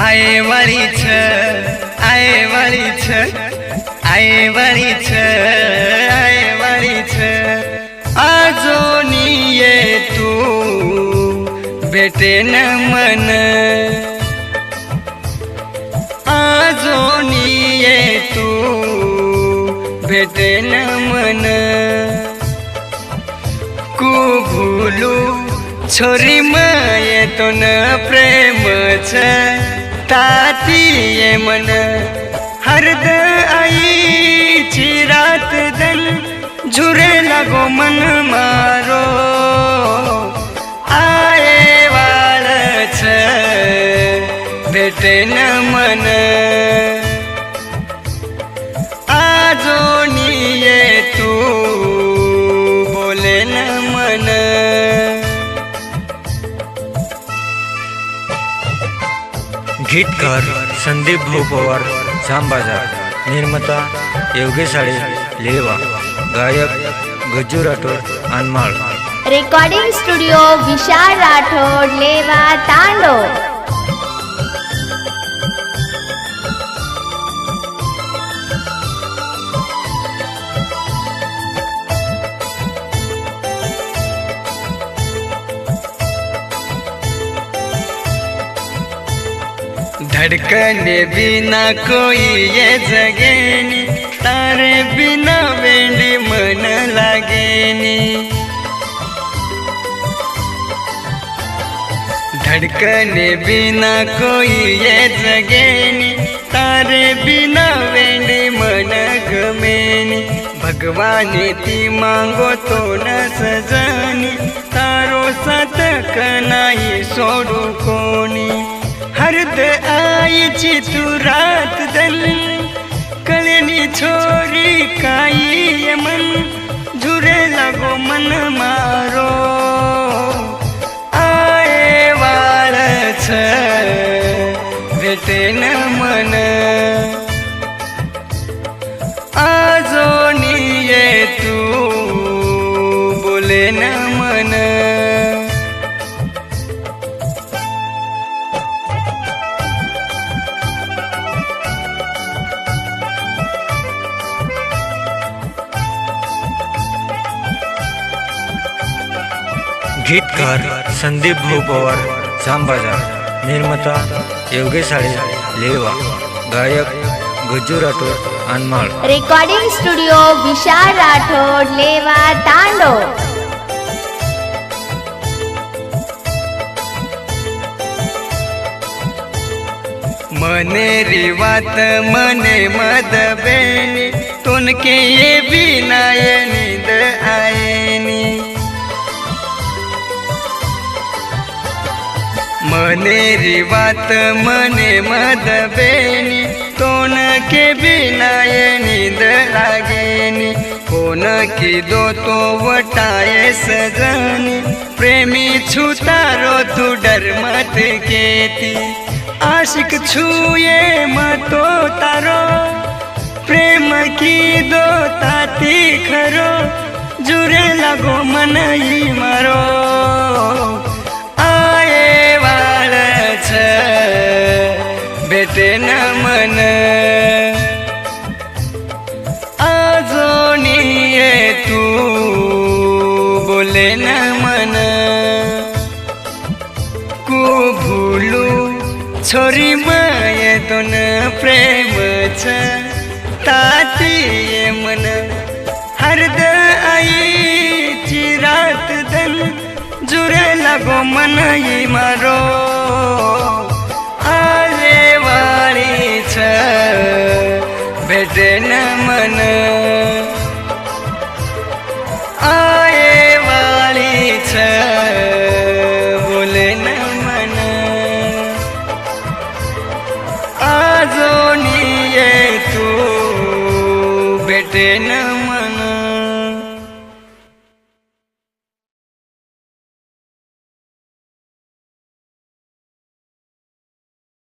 आए वाली छ आए वाली छ आए वाली छ आए वाली छ। आजो ये तू बेटे न मन। आजो ये तू बेटे न मन। कु भूलू छोरी माये तो न प्रेम छ। ताती मन हरद आईची रात दल झुरे लागो मन मारो आये वाळ छ भेटे न मन. गीतकार संदीप भाऊ पवार जामबाजार निर्माता योगेश साळे लेवा गायक गज्जू राठोड अनमाळ रेकॉर्डिंग स्टुडिओ विशाल राठोड लेवा तांडो धड़कने बिना कोई ये जगेनी तारे बिना वेंडी मन लागेनी धड़कने बिना कोई ये जगेनी तारे बिना वेंडी मन गमेनी भगवाने ती मांगो तो न सजनी तारो सतक नाही सोडू कोणी जायची तू रात दल कळणी छोरी काही मन झुरे लागो मन मारो। आये वाळच भेटे न मन। आजोनी ये तू बोले न मन। गीतकार संदीप भाऊ पवार जामबाजार. निर्माता योगेश साळे लेवा. गायक गज्जू राठोड अनमाळ. रेकॉर्डिंग स्टुडिओ विशाल राठोड लेवा तांडो मने रिवात मने मद बेनी तुनके ये बिनाय नींद आयनी मने रिवात मने मद बेनी तोन के बिनाय नींद लागेनी कोन की दो तो वटाए सजनी प्रेमी छुतारो तू डर मत केती आशिक छुए मतो तारो प्रेम की दो ताती खरो जुरे लगो मन ही मारो। भेटे न मन। आजोनी ये तू बोले न मन। कु भुलू छोरी माये दोन प्रेम छ ताती ये मन। हरद आईची रात दल जुरे लागो मन ही मारो। भेटे न मन. आये वाळी छ बोले न मन. आजोनी ये तू भेटे न